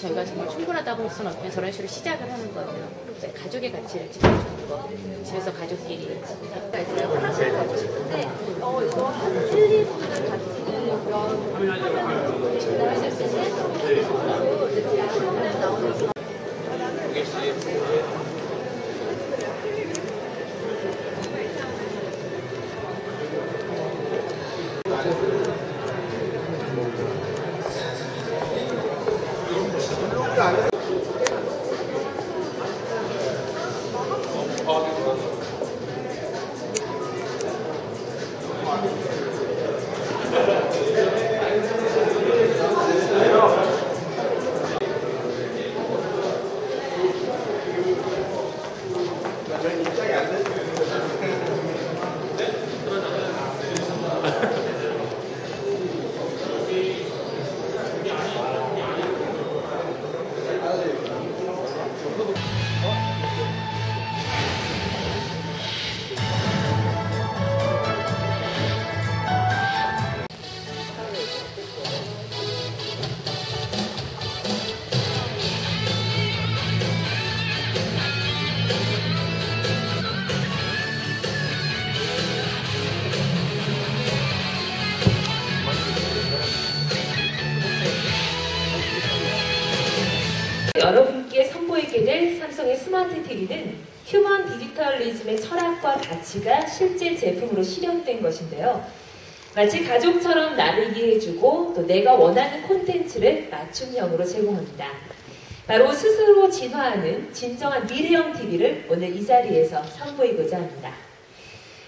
저희가 정말 충분하다고 볼 수는 없지만 저런 식으로 시작을 하는 거예요. 이제 가족의 가치를 지켜주는 거. 집에서 가족끼리. 이제 하나씩 가고 싶은데 어 이거 한 1, 2분을 같이 그러면 진행하실 수 있는 그리고 이제 프로그램 나오는 여 디지털리즘의 철학과 가치가 실제 제품으로 실현된 것인데요. 마치 가족처럼 나를 이해해주고 또 내가 원하는 콘텐츠를 맞춤형으로 제공합니다. 바로 스스로 진화하는 진정한 미래형 TV를 오늘 이 자리에서 선보이고자 합니다.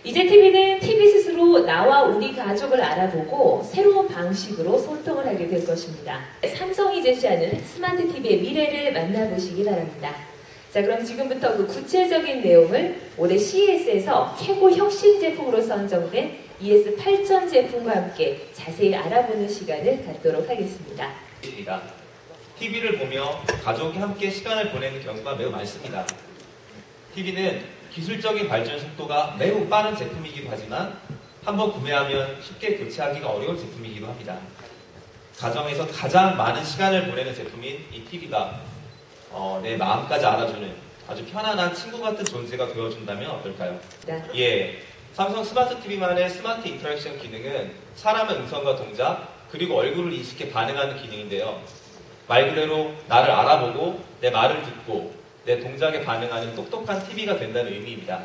이제 TV는 TV 스스로 나와 우리 가족을 알아보고 새로운 방식으로 소통을 하게 될 것입니다. 삼성이 제시하는 스마트 TV의 미래를 만나보시기 바랍니다. 자, 그럼 지금부터 그 구체적인 내용을 올해 CES에서 최고 혁신 제품으로 선정된 ES 8000 제품과 함께 자세히 알아보는 시간을 갖도록 하겠습니다. 입니다. TV를 보며 가족이 함께 시간을 보내는 경우가 매우 많습니다. TV는 기술적인 발전 속도가 매우 빠른 제품이기도 하지만 한번 구매하면 쉽게 교체하기가 어려운 제품이기도 합니다. 가정에서 가장 많은 시간을 보내는 제품인 이 TV가 어, 내 마음까지 알아주는 아주 편안한 친구 같은 존재가 되어준다면 어떨까요? 네. 예, 삼성 스마트 TV만의 스마트 인터랙션 기능은 사람의 음성과 동작 그리고 얼굴을 인식해 반응하는 기능인데요. 말 그대로 나를 알아보고 내 말을 듣고 내 동작에 반응하는 똑똑한 TV가 된다는 의미입니다.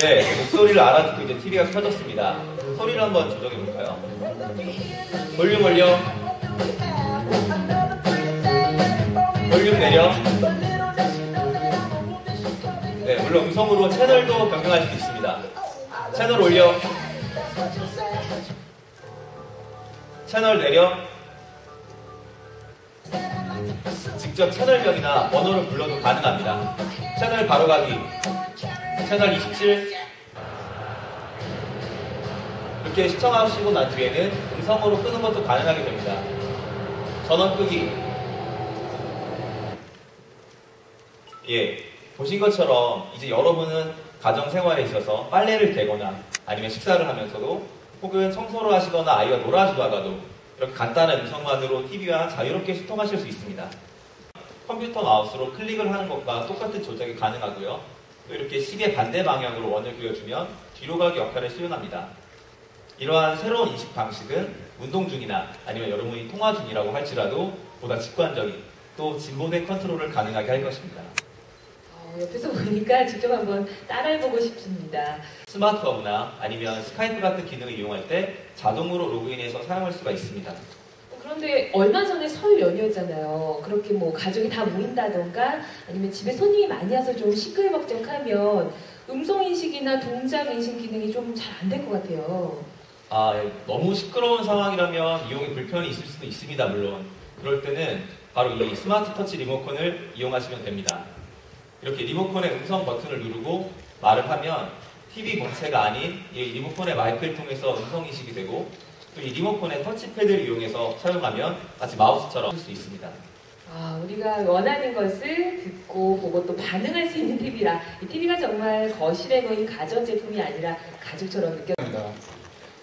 네, 목소리를 알아듣고 이제 TV가 켜졌습니다. 소리를 한번 조정해 볼까요? 볼륨 올려. 볼륨 내려. 네, 물론 음성으로 채널도 변경할 수 있습니다. 채널 올려. 채널 내려. 직접 채널명이나 번호를 불러도 가능합니다. 채널 바로가기, 채널 27. 이렇게 시청하시고 난 뒤에는 음성으로 끄는 것도 가능하게 됩니다. 전원 끄기. 예, 보신 것처럼 이제 여러분은 가정 생활에 있어서 빨래를 개거나 아니면 식사를 하면서도 혹은 청소를 하시거나 아이와 놀아주다가도 이렇게 간단한 음성만으로 TV와 자유롭게 소통하실 수 있습니다. 컴퓨터 마우스로 클릭을 하는 것과 똑같은 조작이 가능하고요. 또 이렇게 시계 반대 방향으로 원을 그려주면 뒤로 가기 역할을 수행합니다. 이러한 새로운 인식 방식은 운동 중이나 아니면 여러분이 통화 중이라고 할지라도 보다 직관적인 또 진보된 컨트롤을 가능하게 할 것입니다. 어, 옆에서 보니까 직접 한번 따라해보고 싶습니다. 스마트워크나 아니면 스카이프 같은 기능을 이용할 때 자동으로 로그인해서 사용할 수가 있습니다. 그런데 얼마 전에 설 연휴였잖아요. 그렇게 뭐 가족이 다 모인다던가 아니면 집에 손님이 많이 와서 좀 시끌벅적하면 음성 인식이나 동작 인식 기능이 좀 잘 안 될 것 같아요. 아, 예, 너무 시끄러운 상황이라면 이용에 불편이 있을 수도 있습니다, 물론. 그럴 때는 바로 이 스마트 터치 리모컨을 이용하시면 됩니다. 이렇게 리모컨의 음성 버튼을 누르고 말을 하면 TV 본체가 아닌 이 리모컨의 마이크를 통해서 음성 인식이 되고 또 이 리모컨의 터치패드를 이용해서 사용하면 마치 마우스처럼 할 수 있습니다. 아, 우리가 원하는 것을 듣고 보고 또 반응할 수 있는 TV라 이 TV가 정말 거실에 놓인 가전 제품이 아니라 가족처럼 느껴. 합니다.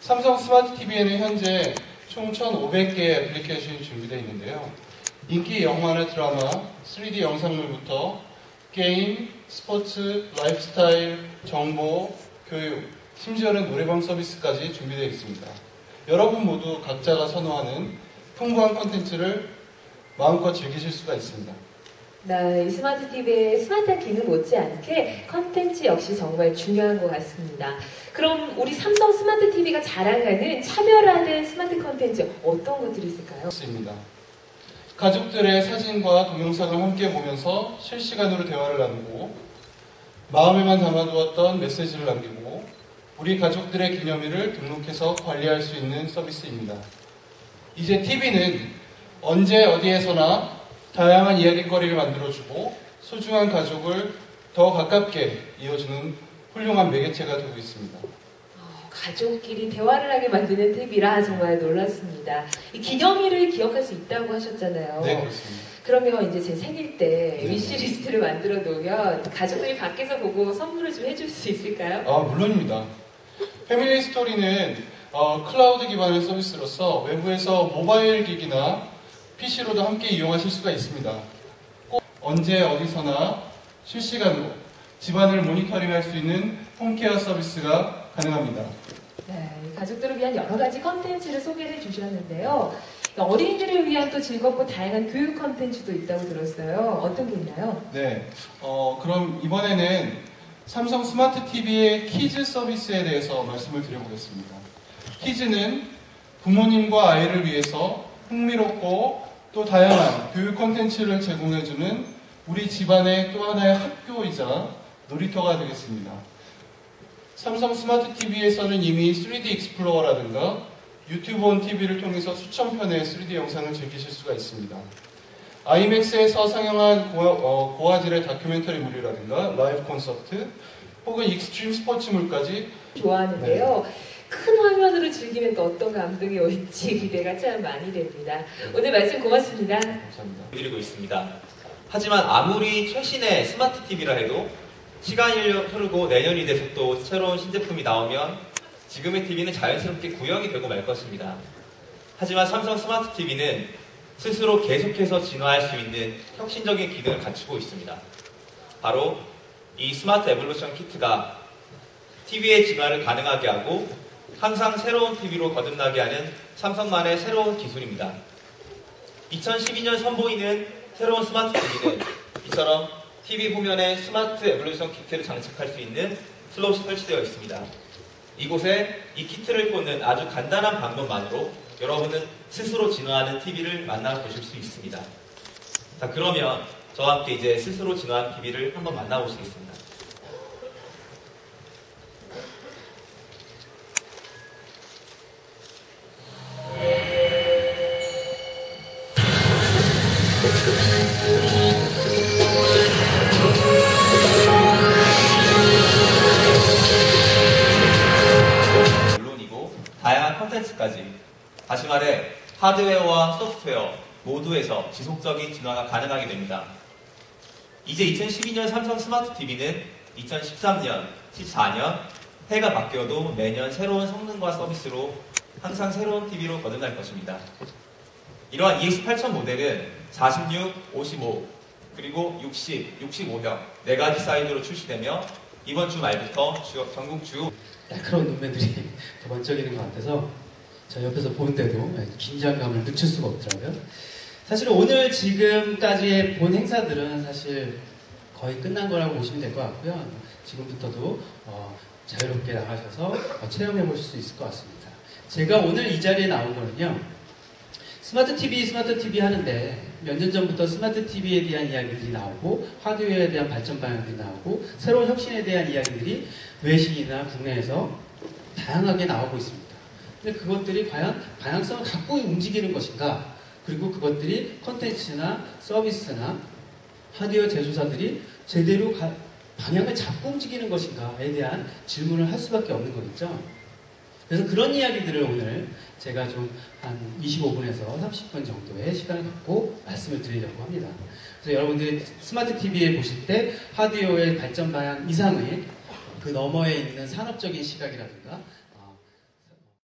삼성 스마트 TV에는 현재 총 1,500개의 애플리케이션이 준비되어 있는데요. 인기 영화나 드라마, 3D 영상물부터 게임, 스포츠, 라이프스타일, 정보, 교육, 심지어는 노래방 서비스까지 준비되어 있습니다. 여러분 모두 각자가 선호하는 풍부한 컨텐츠를 마음껏 즐기실 수가 있습니다. 네, 이 스마트 TV의 스마트한 기능 못지않게 컨텐츠 역시 정말 중요한 것 같습니다. 그럼 우리 삼성 스마트 TV가 자랑하는 차별화된 스마트 컨텐츠 어떤 것들이 있을까요? 있습니다. 가족들의 사진과 동영상을 함께 보면서 실시간으로 대화를 나누고 마음에만 담아두었던 메시지를 남기고 우리 가족들의 기념일을 등록해서 관리할 수 있는 서비스입니다. 이제 TV는 언제 어디에서나 다양한 이야기거리를 만들어주고 소중한 가족을 더 가깝게 이어주는 훌륭한 매개체가 되고 있습니다. 어, 가족끼리 대화를 하게 만드는 TV라 정말 놀랐습니다. 이 기념일을 기억할 수 있다고 하셨잖아요. 네, 그렇습니다. 그러면 이제 제 생일 때 네. 위시리스트를 만들어 놓으면 가족들이 밖에서 보고 선물을 좀 해줄 수 있을까요? 아, 물론입니다. 패밀리 스토리는 어, 클라우드 기반의 서비스로서 외부에서 모바일 기기나 PC로도 함께 이용하실 수가 있습니다. 꼭 언제 어디서나 실시간으로 집안을 모니터링할 수 있는 홈케어 서비스가 가능합니다. 네, 가족들을 위한 여러 가지 컨텐츠를 소개해 주셨는데요. 어린이들을 위한 또 즐겁고 다양한 교육 컨텐츠도 있다고 들었어요. 어떤 게 있나요? 네, 어, 그럼 이번에는 삼성 스마트 TV의 키즈 서비스에 대해서 말씀을 드려보겠습니다. 키즈는 부모님과 아이를 위해서 흥미롭고 또 다양한 교육 콘텐츠를 제공해주는 우리 집안의 또 하나의 학교이자 놀이터가 되겠습니다. 삼성 스마트 TV에서는 이미 3D 익스플로어라든가 유튜브 온 TV를 통해서 수천 편의 3D 영상을 즐기실 수가 있습니다. 아이맥스에서 상영한 고화, 어, 질의 다큐멘터리물이라든가 라이브 콘서트 혹은 익스트림 스포츠물까지 좋아하는데요. 큰 화면으로 즐기면 또 어떤 감동이 올지 기대가 참 많이 됩니다. 오늘 말씀 고맙습니다. 감사합니다. 드리고 있습니다. 하지만 아무리 최신의 스마트 TV라 해도 시간이 흐르고 내년이 돼서 또 새로운 신제품이 나오면 지금의 TV는 자연스럽게 구형이 되고 말 것입니다. 하지만 삼성 스마트 TV는 스스로 계속해서 진화할 수 있는 혁신적인 기능을 갖추고 있습니다. 바로 이 스마트 에볼루션 키트가 TV의 진화를 가능하게 하고 항상 새로운 TV로 거듭나게 하는 삼성만의 새로운 기술입니다. 2012년 선보이는 새로운 스마트 TV는 이처럼 TV 후면에 스마트 에볼루션 키트를 장착할 수 있는 슬롯이 설치되어 있습니다. 이곳에 이 키트를 꽂는 아주 간단한 방법만으로 여러분은 스스로 진화하는 TV를 만나보실 수 있습니다. 자, 그러면 저와 함께 이제 스스로 진화한 TV를 한번 만나보시겠습니다. 말해 하드웨어와 소프트웨어 모두에서 지속적인 진화가 가능하게 됩니다. 이제 2012년 삼성 스마트 TV는 2013년, 14년 해가 바뀌어도 매년 새로운 성능과 서비스로 항상 새로운 TV로 거듭날 것입니다. 이러한 EX8000 모델은 46, 55, 그리고 60, 65형 네 가지 사이즈로 출시되며 이번 주 말부터 주- 전국 주 날카로운 눈매들이 더 번쩍이는 것 같아서 저 옆에서 보는데도 긴장감을 늦출 수가 없더라고요. 사실 오늘 지금까지의 본 행사들은 사실 거의 끝난 거라고 보시면 될 것 같고요. 지금부터도 어, 자유롭게 나가셔서 어, 체험해 보실 수 있을 것 같습니다. 제가 오늘 이 자리에 나온 거는요. 스마트 TV, 스마트 TV 하는데 몇 년 전부터 스마트 TV에 대한 이야기들이 나오고 하드웨어에 대한 발전 방향들이 나오고 새로운 혁신에 대한 이야기들이 외신이나 국내에서 다양하게 나오고 있습니다. 근데 그것들이 과연 방향성을 갖고 움직이는 것인가? 그리고 그것들이 컨텐츠나 서비스나 하드웨어 제조사들이 제대로 가- 방향을 잡고 움직이는 것인가에 대한 질문을 할 수밖에 없는 거겠죠. 그래서 그런 이야기들을 오늘 제가 좀 한 25분에서 30분 정도의 시간을 갖고 말씀을 드리려고 합니다. 그래서 여러분들이 스마트 TV에 보실 때 하드웨어의 발전 방향 이상의 그 너머에 있는 산업적인 시각이라든가